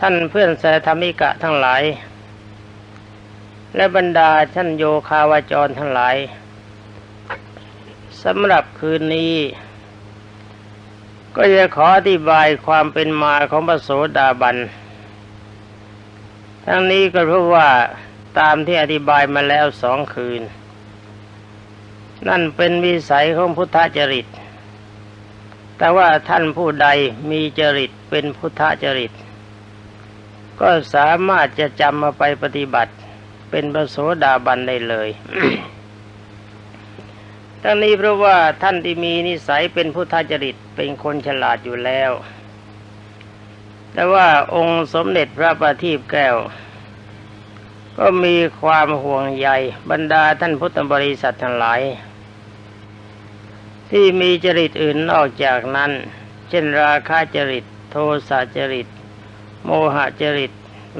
ท่านเพื่อนสาธรรมิกะทั้งหลาย และบรรดาท่านโยคาวาจรทั้งหลายสำหรับคืนนี้ ก็จะขออธิบายความเป็นมาของพระโสดาบัน ทั้งนี้ก็เพราะว่าตามที่อธิบายมาแล้วสองคืน นั่นเป็นวิสัยของพุทธจริต แต่ว่าท่านผู้ใดมีจริตเป็นพุทธจริต ก็สามารถจะจำมาไปปฏิบัติ เป็นพระโสดาบันได้เลยทั้งนี้เพราะว่าท่านที่มีนิสัยเป็นพุทธจริตเป็นคนฉลาดอยู่แล้ว แต่ว่าองค์สมเด็จพระประทีปแก้ว ก็มีความห่วงใยบรรดาท่านพุทธบริษัททั้งหลาย ที่มีจริตอื่นนอกจากนั้น เช่นราคะจริต โทสะจริต โมหจริต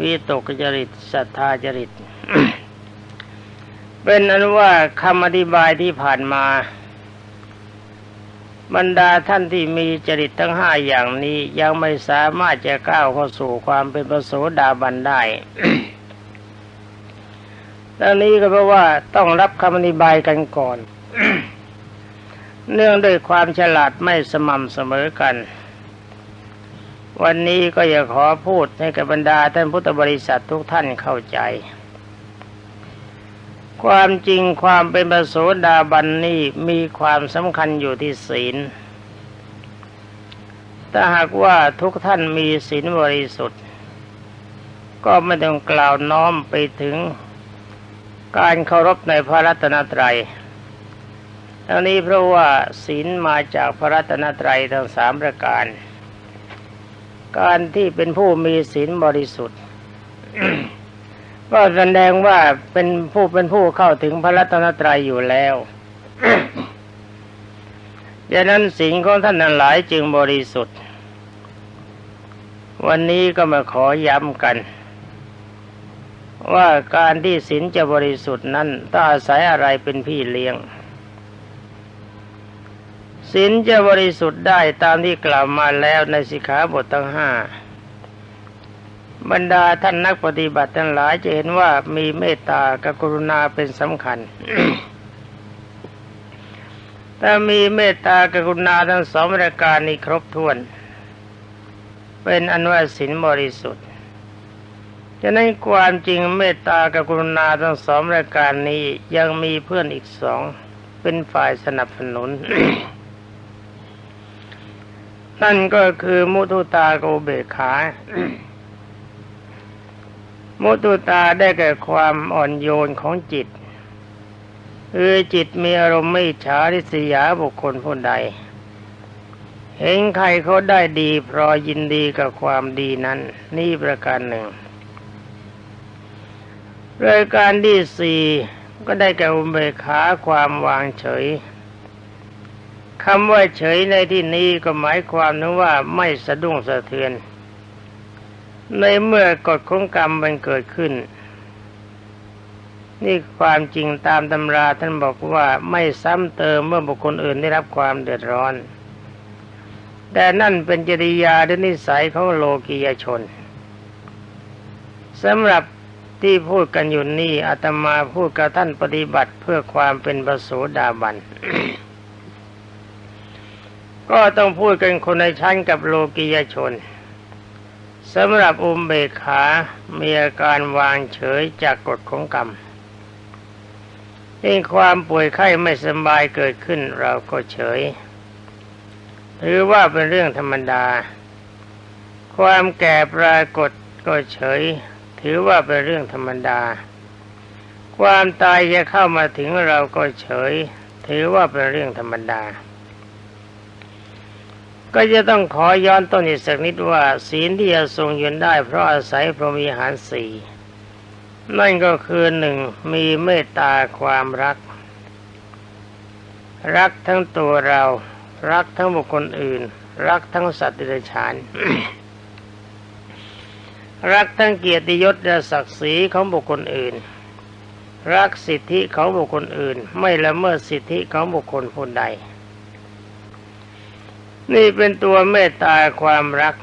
วิตกจริตศรัทธาจริต เป็นอนุว่าคำอธิบายที่ผ่านมา บรรดาท่านที่มีจริตทั้งห้าอย่างนี้ยังไม่สามารถจะก้าวเข้าสู่ความเป็นพระโสดาบันได้ดังนี้ก็เพราะว่าต้องรับคำอธิบายกันก่อน เนื่องด้วยความฉลาดไม่สม่ำเสมอกัน วันนี้ก็อยากขอพูดให้กับบรรดาท่านพุทธบริษัททุกท่านเข้าใจ ความจริงความเป็นประโสดาบันนี่มีความสำคัญอยู่ที่ศีล ถ้าหากว่าทุกท่านมีศีลบริสุทธิ์ ก็ไม่ต้องกล่าวน้อมไปถึงการเคารพในพระรัตนตรัยทั้งนี้เพราะว่าศีลมาจากพระรัตนตรัยทั้งสามประการ การที่เป็นผู้มีศีลบริสุทธิ์ก็แสดงว่าเป็นผู้เป็นผู้เข้าถึงพระรัตนตรัยอยู่แล้วดังนั้นศีลของท่านนั้นหลายจึงบริสุทธิ์ วันนี้ก็มาขอย้ำกัน ว่าการที่ศีลจะบริสุทธิ์นั้นต้องอาศัยอะไรเป็นพี่เลี้ยง ศีลจะบริสุทธิ์ได้ตามที่กล่าวมาแล้วในสิกขาบททั้งห้าบรรดาท่านนักปฏิบัติทั้งหลายจะเห็นว่ามีเมตตากับกรุณาเป็นสำคัญ ถ้ามีเมตตากับกรุณาทั้งสองประการนี้ครบถ้วน เป็นอนว่าศีลบริสุทธิ์ฉะนั้นความจริงเมตตากับกรุณาทั้งสองประการนี้ยังมีเพื่อนอีกสองเป็นฝ่ายสนับสนุน นั่นก็คือมุทุตาโกเบกขา มุตุตาได้แก่ความอ่อนโยนของจิตคือจิตมีอารมณ์ไม่ฉาริษยาบุคคลผู้ใด เห็นใครเขาได้ดีเพราะยินดีกับความดีนั้น นี่ประการหนึ่งรายการที่สี่ก็ได้แก่อุเบกขาความวางเฉย คำว่าเฉยในที่นี้ก็หมายความนึงว่าไม่สะดุ้งสะเทือน ในเมื่อกฎของกรรมมันเกิดขึ้น นี่ความจริงตามตำราท่านบอกว่าไม่ซ้ำเติมเมื่อบุคคลอื่นได้รับความเดือดร้อน แต่นั่นเป็นจริยาและนิสัยของโลกียชนสำหรับที่พูดกันอยู่นี่อาตมาพูดกับท่านปฏิบัติเพื่อความเป็นประโสดาบัน ก็ต้องพูดกันคนในชั้นกับโลกียชนสำหรับอุมเบกขามีอาการวางเฉยจากกฎของกรรมยิ่งความป่วยไข้ไม่สบายเกิดขึ้นเราก็เฉยถือว่าเป็นเรื่องธรรมดา ความแก่ปรากฏก็เฉย ถือว่าเป็นเรื่องธรรมดา ความตายจะเข้ามาถึงเราก็เฉย ถือว่าเป็นเรื่องธรรมดา ก็จะต้องขอย้อนต้นอีกสักนิดว่า ศีลที่จะทรงยืนได้ เพราะอาศัยพรหมีหารสี่นั่นก็คือหนึ่งมีเมตตาความรัก รักทั้งตัวเรา รักทั้งบุคคลอื่น รักทั้งสัตว์ดิบฉานรักทั้งเกียรติยศและศักดิ์ศรีของบุคคลอื่น รักสิทธิของบุคคลอื่น ไม่ละเมิดสิทธิของบุคคลผู้ใด นี่เป็นตัวเมตตาความรัก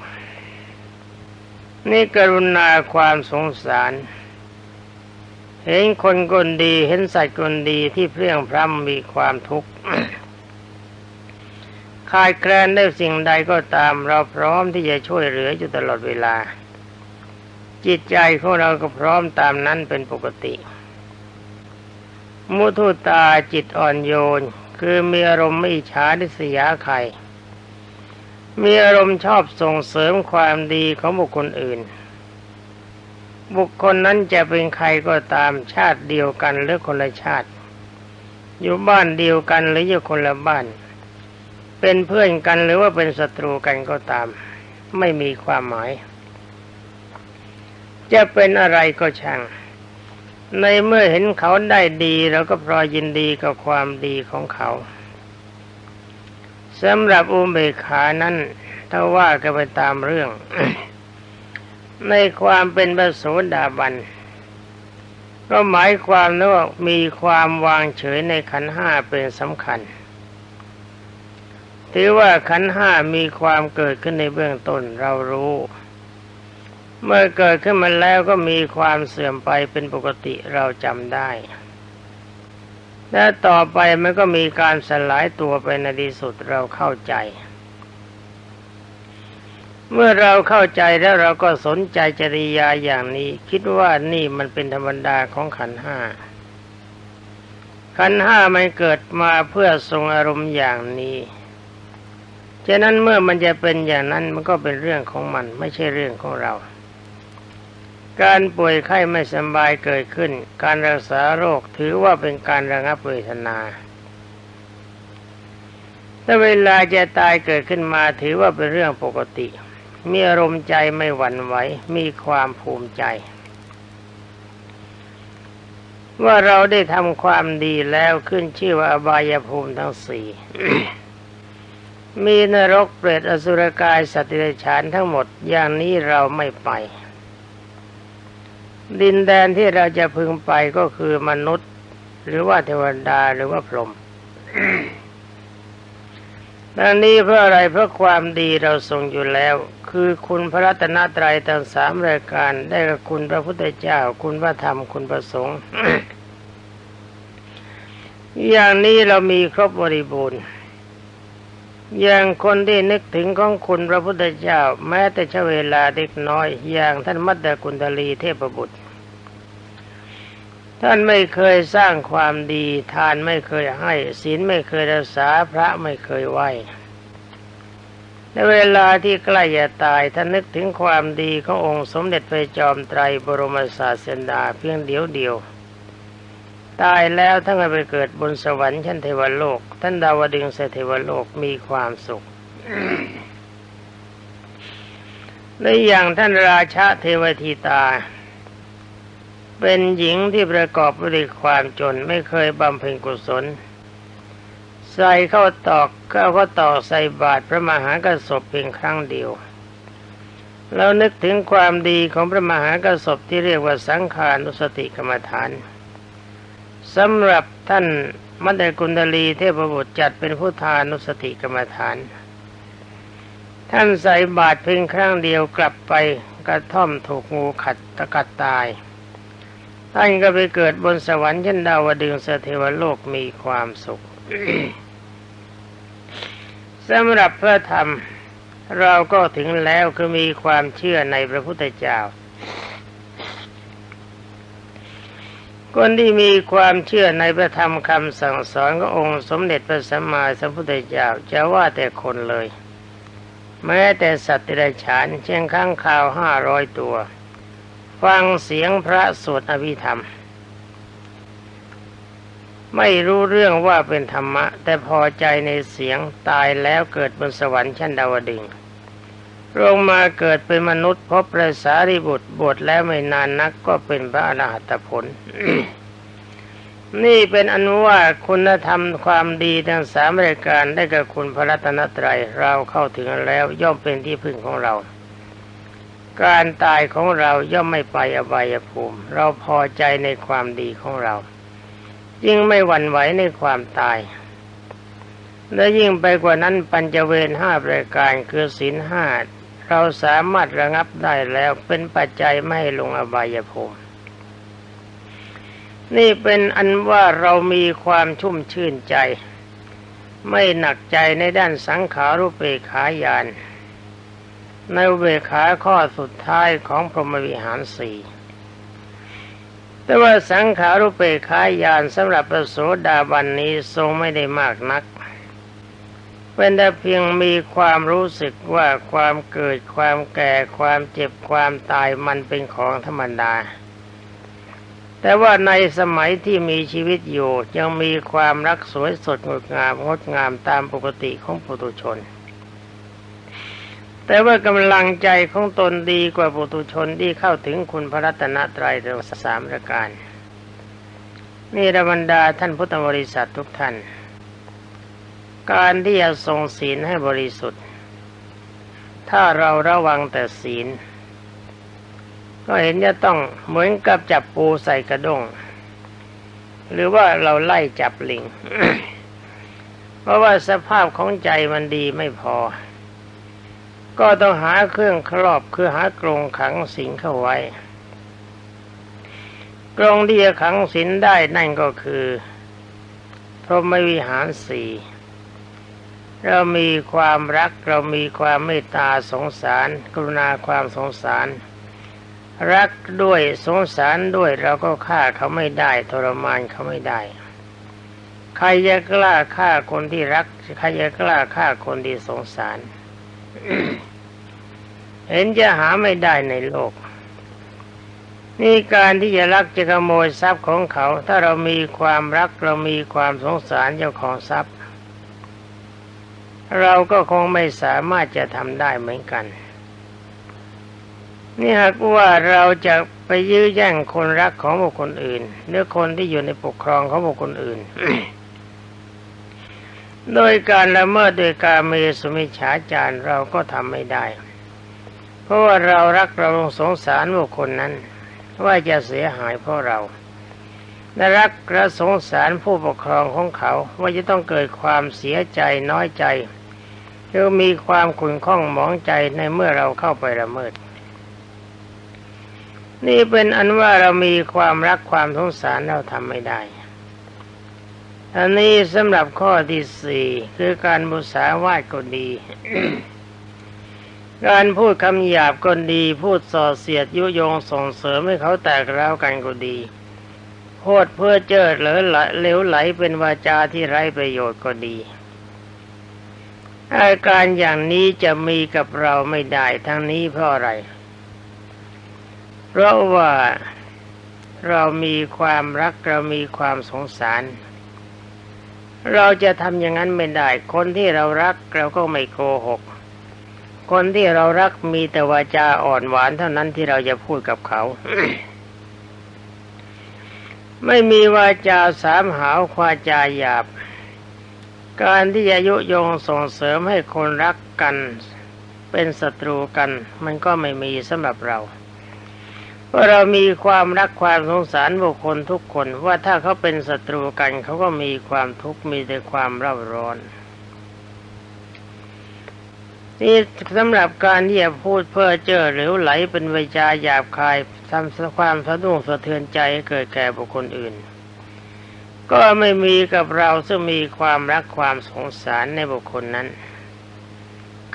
นี่กรุณาความสงสาร เห็นคนคนดีเห็นสัตว์คนดีที่เพลียงพร้ำมีความทุกข์ขาดแคลนได้สิ่งใดก็ตาม เราพร้อมที่จะช่วยเหลืออยู่ตลอดเวลา จิตใจของเราก็พร้อมตามนั้นเป็นปกติ มุทุตาจิตอ่อนโยน คือมีอารมณ์ไม่อิจฉาดิษยาใคร มีอารมณ์ชอบส่งเสริมความดีของบุคคลอื่น บุคคลนั้นจะเป็นใครก็ตามชาติเดียวกันหรือคนละชาติ อยู่บ้านเดียวกันหรืออยู่คนละบ้าน เป็นเพื่อนกันหรือว่าเป็นศัตรูกันก็ตาม ไม่มีความหมาย จะเป็นอะไรก็ช่าง ในเมื่อเห็นเขาได้ดีเราก็พลอยยินดีกับความดีของเขา สำหรับอุเบกขานั้นถ้าว่ากันไปตามเรื่อง ในความเป็นพระโสดาบัน ก็หมายความว่ามีความวางเฉยในขันห้าเป็นสำคัญ ถือว่าขันห้ามีความเกิดขึ้นในเบื้องต้นเรารู้ เมื่อเกิดขึ้นมาแล้วก็มีความเสื่อมไปเป็นปกติเราจำได้ และต่อไปมันก็มีการสลายตัวไปในที่สุดเราเข้าใจ เมื่อเราเข้าใจแล้วเราก็สนใจจริยาอย่างนี้ คิดว่านี่มันเป็นธรรมดาของขันห้าขันห้ามันเกิดมาเพื่อทรงอารมณ์อย่างนี้ฉะนั้นเมื่อมันจะเป็นอย่างนั้นมันก็เป็นเรื่องของมันไม่ใช่เรื่องของเรา การป่วยไข้ไม่สบายเกิดขึ้น การรักษาโรคถือว่าเป็นการระงับเวทนา ถ้าเวลาจะตายเกิดขึ้นมาถือว่าเป็นเรื่องปกติ มีอารมณ์ใจไม่หวั่นไหว มีความภูมิใจ ว่าเราได้ทำความดีแล้วขึ้นชื่อว่าอบายภูมิทั้งสี่มีนรกเปรตอสุรกายสัตว์เดรัจฉานทั้งหมดอย่างนี้เราไม่ไป ดินแดนที่เราจะพึงไปก็คือมนุษย์ หรือว่าเทวดาหรือว่าพรหมดังนี้เพราะอะไรเพราะความดีเราทรงอยู่แล้ว คือคุณพระรัตนตรัยทั้งสามรายการ ได้กับคุณพระพุทธเจ้า คุณพระธรรมคุณพระสงฆ์อย่างนี้เรามีครบบริบูรณ์ อย่างคนที่นึกถึงของคุณพระพุทธเจ้า แม้แต่ช้เวลาเล็กน้อย อย่างท่านมัตตกุณฑลีเทพบุตร ท่านไม่เคยสร้างความดีทานไม่เคยให้ศีลไม่เคยรักษาพระไม่เคยไหวในเวลาที่ใกล้จะตายท่านนึกถึงความดีขององค์สมเด็จพระจอมไตรบรมศาสดาเพียงเดียวเดียว ตายแล้วท่านก็ไปเกิดบนสวรรค์ชั้นเทวโลก ท่านดาวดึงเสเทวโลกมีความสุขในอย่างท่านราชาเทวทีตา เป็นหญิงที่ประกอบด้วยความจนไม่เคยบำเพ็ญกุศล ใส่เข้าตอกเข้าก็ตอกใส่บาตรพระมหากระสบเพียงครั้งเดียวแล้วนึกถึงความดีของพระมหากระสบที่เรียกว่าสังขานุสติกรรมฐาน สำหรับท่านมัตตกุณฑลีเทพบุตรจัดเป็นผู้ทานุสติกรรมฐาน ท่านใส่บาตรเพียงครั้งเดียวกลับไปกระท่อมถูกงูขัดตะกัดตาย ท่านก็ไปเกิดบนสวรรค์ชั้นดาวดึงสเทวโลกมีความสุขสำหรับพระธรรมเราก็ถึงแล้วคือมีความเชื่อในพระพุทธเจ้า คนที่มีความเชื่อในพระธรรมคำสั่งสอนขององค์สมเด็จพระสัมมาสัมพุทธเจ้าจะว่าแต่คนเลย แม้แต่สัตว์เดรัจฉานเช่นข้างข่าวห้าร้อยตัว ฟังเสียงพระสวดอภิธรรม ไม่รู้เรื่องว่าเป็นธรรมะ แต่พอใจในเสียงตายแล้วเกิดบนสวรรค์ชั้นดาวดึงส์ ลงมาเกิดเป็นมนุษย์พบพระสารีบุตรบวชแล้วไม่นานนักก็เป็นพระอรหัตผล นี่เป็นอนุว่าคุณธรรมความดีทั้งสามรายการได้กับคุณพระรัตนตรัยเราเข้าถึงแล้วย่อมเป็นที่พึ่งของเรา การตายของเราย่อมไม่ไปอบายภูมิ เราพอใจในความดีของเราจึงไม่หวั่นไหวในความตายและยิ่งไปกว่านั้นปัญจเวรห้าประการคือศีลห้า เราสามารถระงับได้แล้วเป็นปัจจัยไม่ให้ลงอบายภูมิ นี่เป็นอันว่าเรามีความชุ่มชื่นใจ ไม่หนักใจในด้านสังขารุปเปขายานในเบกขาข้อสุดท้ายของพรหมวิหารสี่แต่ว่าสังขารุปเปขายานสำหรับพระโสดาบันนี้ทรงไม่ได้มากนัก เป็นแต่เพียงมีความรู้สึกว่าความเกิดความแก่ความเจ็บความตายมันเป็นของธรรมดา แต่ว่าในสมัยที่มีชีวิตอยู่ยังมีความรักสวยสดงดงามงดงามตามปกติของปุถุชน แต่ว่ากำลังใจของตนดีกว่าปุถุชนที่เข้าถึงคุณพระรัตนตรัยทั้งสามประการนี่ระบรรดาท่านพุทธบริษัททุกท่าน การที่จะทรงศีลให้บริสุทธิ์ ถ้าเราระวังแต่ศีล ก็เห็นจะต้องเหมือนกับจับปูใส่กระด้ง หรือว่าเราไล่จับลิง เพราะว่าสภาพของใจมันดีไม่พอ ก็ต้องหาเครื่องครอบคือหากรงขังสิงเข้าไว้กรงที่จะขังสินได้นั่นก็คือ พรหมวิหารสี่ เรามีความรักเรามีความเมตตาสงสาร กรุณาความสงสาร รักด้วยสงสารด้วยเราก็ฆ่าเขาไม่ได้ทรมานเขาไม่ได้ ใครจะกล้าฆ่าคนที่รัก ใครจะกล้าฆ่าคนที่สงสาร เห็นจะหาไม่ได้ในโลก นี่การที่จะรักจะขโมยทรัพย์ของเขา ถ้าเรามีความรักเรามีความสงสารเจ้าของทรัพย์ เราก็คงไม่สามารถจะทำได้เหมือนกัน นี่หากว่าเราจะไปยื้อแย่งคนรักของบุคคลอื่นหรือคนที่อยู่ในปกครองของบุคคลอื่น โดยการละเมิดโดยการเมสมิฉาจารเราก็ทำไม่ได้ เพราะว่าเรารักเราสงสารบุคคลนั้น ว่าจะเสียหายเพราะเรา และรักและสงสารผู้ปกครองของเขาว่าจะต้องเกิดความเสียใจน้อยใจหรือมีความขุ่นข้องหมองใจในเมื่อเราเข้าไปละเมิด นี่เป็นอันว่าเรามีความรักความสงสารเราทำไม่ได้อันนี้สำหรับข้อที่สี่คือการบุษาวาดก็ดี การพูดคำหยาบก็ดี พูดส่อเสียดยุยงส่งเสริมให้เขาแตกร้าวกันก็ดี พูดเพื่อเจอเหลือเหลวไหลเป็นวาจาที่ไร้ประโยชน์ก็ดีอาการอย่างนี้จะมีกับเราไม่ได้ทั้งนี้เพราะอะไร เพราะว่าเรามีความรักเรามีความสงสาร เราจะทำอย่างนั้นไม่ได้ คนที่เรารักเราก็ไม่โกหก คนที่เรารักมีแต่วาจาอ่อนหวานเท่านั้นที่เราจะพูดกับเขา ไม่มีวาจาสามหาวควาจาหยาบ การที่อายุยงส่งเสริมให้คนรักกันเป็นศัตรูกัน มันก็ไม่มีสำหรับเราเพราะเรามีความรักความสงสารบุคคลทุกคนว่าถ้าเขาเป็นศัตรูกันเขาก็มีความทุกข์มีแต่ความเร่าร้อน นี่สำหรับการที่จะพูดเพื่อเจอหรือไหลเป็นวิจาหยาบคายทำความสะดุ้งสะเทือนใจให้เกิดแก่บุคคลอื่น ก็ไม่มีกับเราซึ่งมีความรักความสงสารในบุคคลนั้น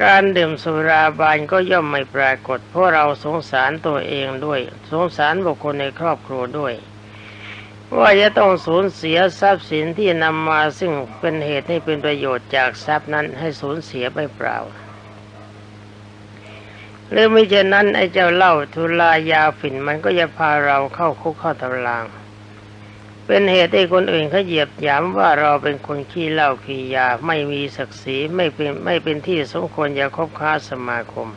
การดื่มสุราบานก็ย่อมไม่ปรากฏ เพราะเราสงสารตัวเองด้วย สงสารบุคคลในครอบครัวด้วยว่าจะต้องสูญเสียทรัพย์สินที่นำมาซึ่งเป็นเหตุให้เป็นประโยชน์จากทรัพย์นั้นให้สูญเสียไปเปล่า หรือไม่เช่นนั้นไอ้เจ้าเล่าทุลายาฝิ่นมันก็จะพาเราเข้าคุกเข้าตาราง เป็นเหตุให้คนอื่นเขาเหยียบหยามว่าเราเป็นคนขี้เหล้าขี้ยาไม่มีศักดิ์ศรีไม่เป็นไม่เป็นที่สมควรจะคบค้าสมาคม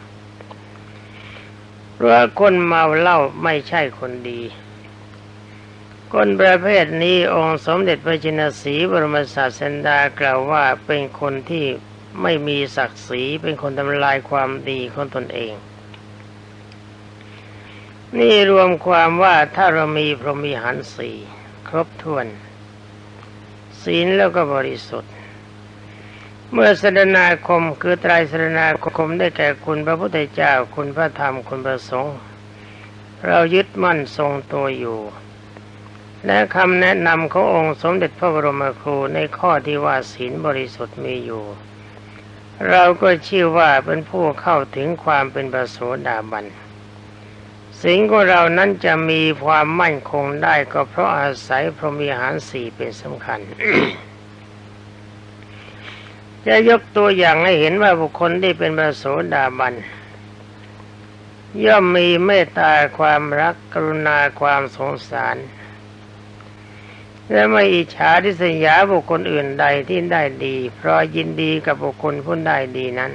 เพราะคนเมาเหล้าไม่ใช่คนดีคนประเภทนี้องค์สมเด็จพระจินสีบรมศาสดากล่าวว่าเป็นคนที่ ไม่มีศักดิ์ศรีเป็นคนทำลายความดีของตนเอง นี่รวมความว่าถ้าเรามีพรหมีหันสีครบถ้วน ศีลแล้วก็บริสุทธิ์ เมื่อสรนาคมคือไตรสรนาคมได้แก่คุณพระพุทธเจ้าคุณพระธรรมคุณพระสงฆ์เรายึดมั่นทรงตัวอยู่และคำแนะนำขององค์สมเด็จพระบรมครูในข้อที่ว่าศีลบริสุทธิ์มีอยู่ เราก็ชื่อว่าเป็นผู้เข้าถึงความเป็นประโสดาบัน สิ่งของเรานั้นจะมีความมั่นคงได้ก็เพราะอาศัยพรหมีหารสี่เป็นสำคัญ จะยกตัวอย่างให้เห็นว่าบุคคลที่เป็นประโสดาบัน ย่อมมีเมตตาความรักกรุณาความสงสาร และไม่อิจฉาทิษยาบุคคลอื่นใดที่ได้ดี เพราะยินดีกับบุคคลผู้ได้ดีนั้น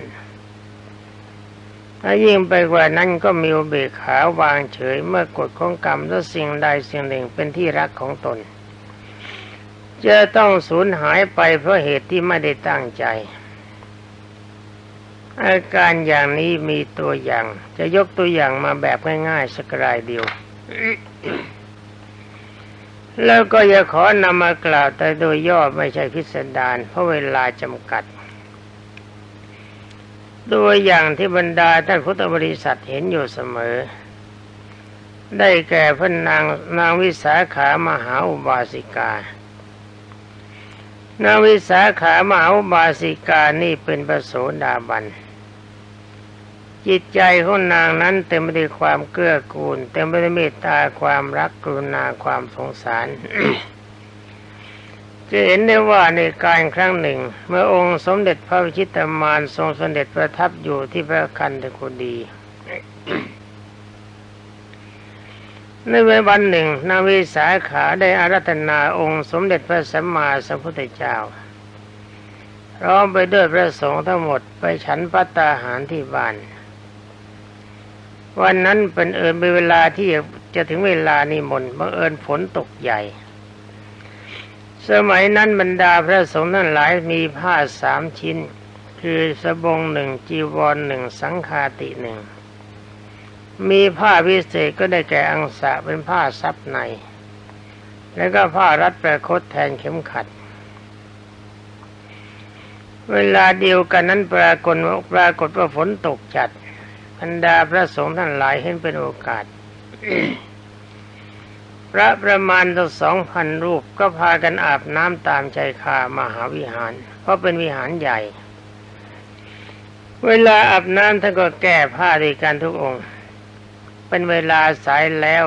ถ้ายิ่งไปกว่านั้นก็มีอุเบกขาวางเฉยเมื่อกฎของกรรมและสิ่งใดสิ่งหนึ่งเป็นที่รักของตน จะต้องสูญหายไปเพราะเหตุที่ไม่ได้ตั้งใจ อาการอย่างนี้มีตัวอย่าง จะยกตัวอย่างมาแบบง่ายๆสักรายเดียว แล้วก็จะขอนำมากล่าวแต่โดยย่อไม่ใช่พิสดารเพราะเวลาจำกัดตัวอย่างที่บรรดาท่านพุทธบริษัทเห็นอยู่เสมอ ได้แก่พระนางนางวิสาขามหาอุบาสิกา นางวิสาขามหาอุบาสิกานี่เป็นประโสดาบัน จิตใจของนางนั้นเต็มไปด้วยความเกื้อกูล เต็มไปด้วยเมตตาความรักกรุณาความสงสาร จะเห็นได้ว่าในการครั้งหนึ่ง เมื่อองค์สมเด็จพระวิชิตามานทรงเสด็จประทับอยู่ที่พระคันธกุฎีในวันหนึ่งนางวิสาขาได้อารัธนาองค์สมเด็จพระสัมมาสัมพุทธเจ้าพร้อมไปด้วยพระสงฆ์ทั้งหมดไปฉันพัตตาหารที่บ้าน วันนั้นเป็นเอิญเป็นเวลาที่จะถึงเวลานิมนต์บังเอิญฝนตกใหญ่ สมัยนั้นบรรดาพระสงฆ์ทั้งหลายมีผ้าสามชิ้น คือสบงหนึ่งจีวรหนึ่งสังฆาติหนึ่งมีผ้าพิเศษก็ได้แก่อังสะเป็นผ้าซับใน แล้วก็ผ้ารัดประคตแทนเข็มขัด เวลาเดียวกันนั้นปรากฏปรากฏว่าฝนตกจัด บรรดาพระสงฆ์ท่านหลายเห็นเป็นโอกาส พระประมาณตั้งสองพันรูปก็พากันอาบน้ำตามใจคามหาวิหาร เพราะเป็นวิหารใหญ่ เวลาอาบน้ำท่านก็แก้ผ้าด้วยกันทุกองค์ เป็นเวลาสายแล้ว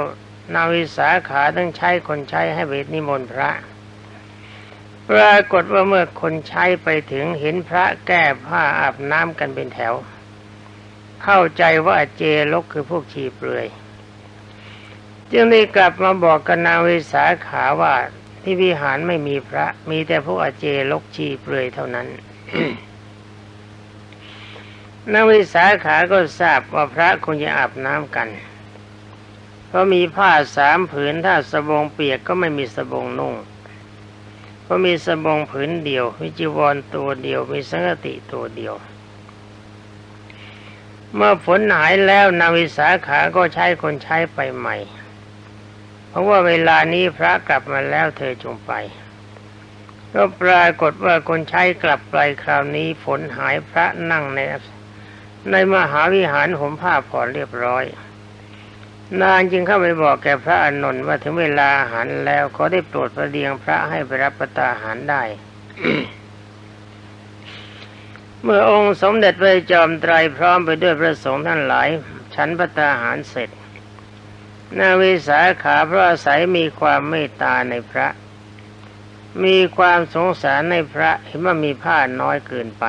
นาวิสาขาต้องใช้คนใช้ให้เวทนิมนต์พระ ปรากฏว่าเมื่อคนใช้ไปถึงเห็นพระแก้ผ้าอาบน้ำกันเป็นแถว เข้าใจว่าเจลกคือพวกชีเปลือย จึงได้กลับมาบอกกับนางวิสาขาว่าที่วิหารไม่มีพระ มีแต่พวกอเจลกชีเปลือยเท่านั้นนางวิสาขาก็ทราบว่าพระคงจะอาบน้ำกัน เพราะมีผ้าสามผืนถ้าสบงเปียกก็ไม่มีสบงนุ่งเพราะมีสบงผืนเดียวมีจีวรตัวเดียวมีสังฆติตัวเดียว เมื่อฝนหายแล้วนาวิสาขาก็ใช้คนใช้ไปใหม่ เพราะว่าเวลานี้พระกลับมาแล้วเธอจงไปก็ปรากฏว่าคนใช้กลับไปคราวนี้ฝนหายพระนั่งในในมหาวิหารห่มผ้าผ่อนเรียบร้อย นางจึงเข้าไปบอกแก่พระอานนท์ว่าถึงเวลาอาหารแล้วขอได้โปรดประเดียงพระให้ไปรับประทานอาหารได้ เมื่อองค์สมเด็จพระจอมไตรพร้อมไปด้วยพระสงฆ์ท่านหลาย ฉันพระตาหารเสร็จนาวิสาขาพระอาศัยมีความเมตตาในพระ มีความสงสารในพระเห็นว่ามีผ้าน้อยเกินไป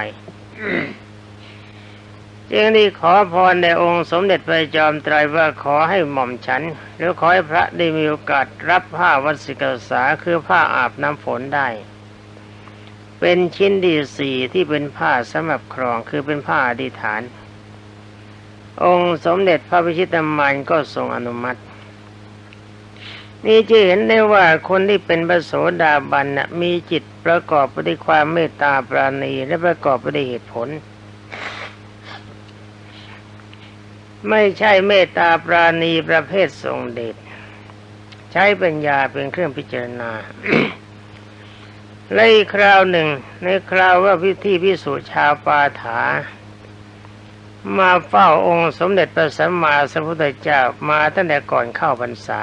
จึงได้ขอพรในองค์สมเด็จพระจอมไตรว่าขอให้หม่อมฉัน หรือขอให้พระได้มีโอกาสรับผ้าวัสิกษาคือผ้าอาบน้ำฝนได้ เป็นชิ้นที่สี่ที่เป็นผ้าสำหรับครองคือเป็นผ้าอธิษฐาน องค์สมเด็จพระพิชิตามานก็ทรงอนุมัติ นี่จะเห็นได้ว่าคนที่เป็นพระโสดาบันนะมีจิตประกอบไปด้วยความเมตตาปราณีและประกอบไปด้วยเหตุผล ไม่ใช่เมตตาปราณีประเภททรงเดชใช้ปัญญาเป็นเครื่องพิจารณา และอีกคราวหนึ่ง ในคราวว่าพิธีพิสูจน์ชาวปาถา มาเฝ้าองค์สมเด็จพระสัมมาสัมพุทธเจ้ามาตั้งแต่ก่อนเข้าพรรษา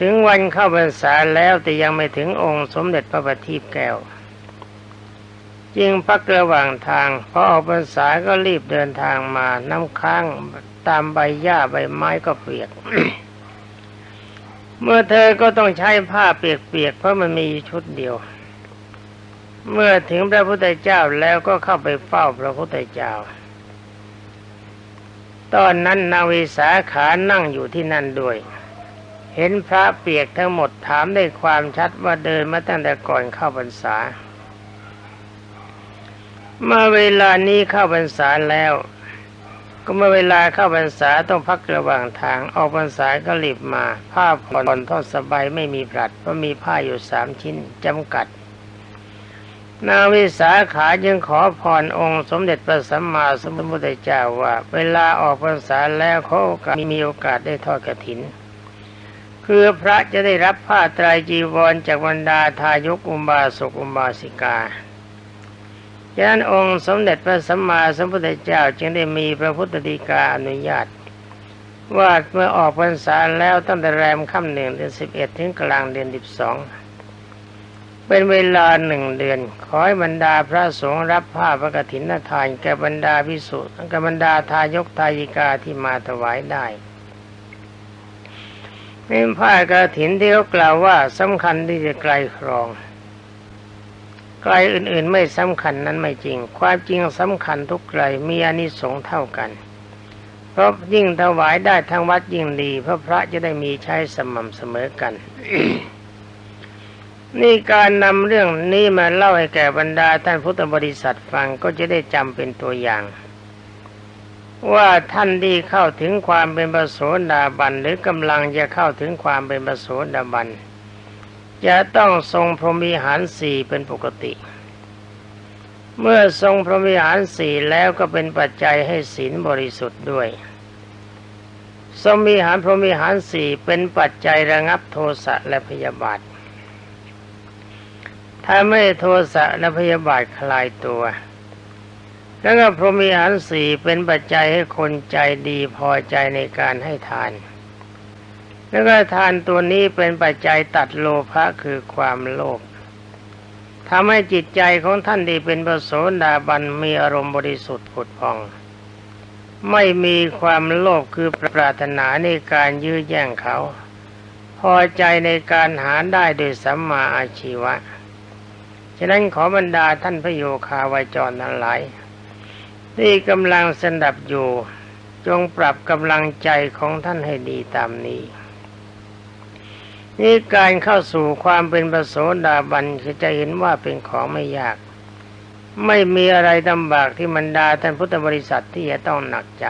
ถึงวันเข้าพรรษาแล้วแต่ยังไม่ถึงองค์สมเด็จพระบัณฑิตแก้วจึงพักระหว่างทางพอออกพรรษาก็รีบเดินทางมาน้ำค้างตามใบหญ้าใบไม้ก็เปียก เมื่อเธอก็ต้องใช้ผ้าเปียกๆเพราะมันมีชุดเดียว เมื่อถึงพระพุทธเจ้าแล้วก็เข้าไปเฝ้าพระพุทธเจ้า ตอนนั้นนาวิสาขานั่งอยู่ที่นั่นด้วย เห็นพระเปียกทั้งหมดถามได้ความชัดว่าเดินมาตั้งแต่ก่อนเข้าพรรษาเมื่อเวลานี้เข้าพรรษาแล้ว ก็เมื่อเวลาเข้าพรรษาต้องพักระหว่างทาง ออกพรรษาก็รีบมา ผ้าผ่อนทอดสบายไม่มีผลัดเพราะมีผ้าอยู่สามชิ้นจำกัด นาวิสาขาจึงขอพรองค์ สมเด็จพระสัมมาสัมพุทธเจ้าว่า เวลาออกพรรษาแล้วเขาโอกาสมีโอกาสได้ทอดกฐิน คือพระจะได้รับผ้าตรายจีวรจากบรรดาทายกอุบาสกอุบาสิกา ฉะนั้นองค์สมเด็จพระสัมมาสัมพุทธเจ้าจึงได้มีพระพุทธดีกาอนุญาต ว่าเมื่อออกพรรษาแล้วตั้งแต่แรมค่ำหนึ่งเดือนสิบเอ็ดถึงกลางเดือนสิบสองเป็นเวลาหนึ่งเดือน ขอให้บรรดาพระสงฆ์รับผ้าพระกฐินทานแก่บรรดาพิสุแก่บรรดาทายกทายิกาที่มาถวายได้เป็นผ้ากฐินที่เขากล่าวว่าสำคัญที่จะไกลครอง ไกลอื่นๆไม่สำคัญนั้นไม่จริง ความจริงสำคัญทุกไกลมีอนิสงส์เท่ากัน เพราะยิ่งถวายได้ทั้งวัดยิ่งดีเพราะพระจะได้มีใช้สม่ำเสมอกัน นี่การนำเรื่องนี้มาเล่าให้แก่บรรดาท่านพุทธบริษัทฟังก็จะได้จำเป็นตัวอย่างว่าท่านที่เข้าถึงความเป็นประโสดาบันหรือกำลังจะเข้าถึงความเป็นประโสดาบัน จะต้องทรงพรหมิหารสี่เป็นปกติ เมื่อทรงพรหมิหารสี่แล้วก็เป็นปัจจัยให้ศีลบริสุทธิ์ด้วย ทรงมีหารพรหมิหารสี่เป็นปัจจัยระงับโทสะและพยาบาทถ้าไม่โทสะและพยาบาทคลายตัว แล้วก็พรหมิหารสี่เป็นปัจจัยให้คนใจดีพอใจในการให้ทาน แล้วก็ทานตัวนี้เป็นปัจจัยตัดโลภะคือความโลภทำให้จิตใจของท่านที่เป็นประโสดาบันมีอารมณ์บริสุทธิ์ผุดพอง ไม่มีความโลภคือปรารถนาในการยื้อแย่งเขา พอใจในการหาได้โดยสัมมาอาชีวะ ฉะนั้นขอบรรดาท่านพระโยคาวาจรทั้งหลายที่กำลังสนับอยู่จงปรับกำลังใจของท่านให้ดีตามนี้ นี่การเข้าสู่ความเป็นประโสดาบันจะเห็นว่าเป็นของไม่ยาก ไม่มีอะไรลำบากที่บรรดาท่านพุทธบริษัทที่จะต้องหนักใจ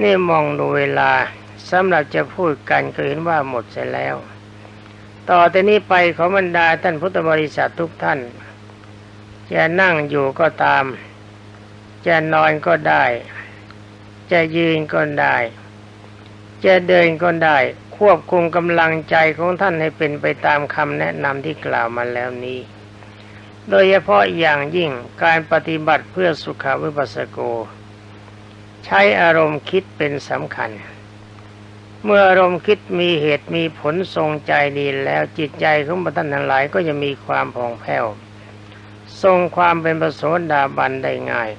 นี่มองดูเวลาสำหรับจะพูดกันก็เห็นว่าหมดเสร็จแล้ว ต่อแต่นี้ไปขอบรรดาท่านพุทธบริษัททุกท่าน จะนั่งอยู่ก็ตาม จะนอนก็ได้ จะยืนก็ได้ จะเดินก็ได้ ควบคุมกำลังใจของท่านให้เป็นไปตามคำแนะนำที่กล่าวมาแล้วนี้ โดยเฉพาะอย่างยิ่งการปฏิบัติเพื่อสุขวิปัสสโก ใช้อารมณ์คิดเป็นสำคัญ เมื่ออารมณ์คิดมีเหตุมีผลทรงใจดีแล้วจิตใจของท่านทั้งหลายก็จะมีความผ่องแผ้ว ทรงความเป็นประโสดาบันได้ง่าย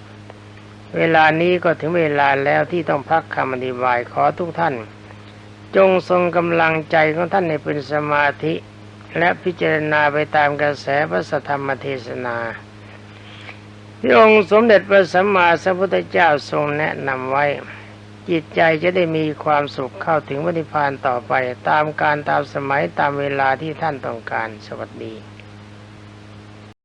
เวลานี้ก็ถึงเวลาแล้วที่ต้องพักคำอธิบายขอทุกท่าน จงทรงกำลังใจของท่านให้เป็นสมาธิ และพิจารณาไปตามกระแสพระสธรรมเทศนาที่องค์สมเด็จพระสัมมาสัมพุทธเจ้าทรงแนะนำไว้ จิตใจจะได้มีความสุขเข้าถึงวันิพพานต่อไป ตามการตามสมัยตามเวลาที่ท่านต้องการสวัสดี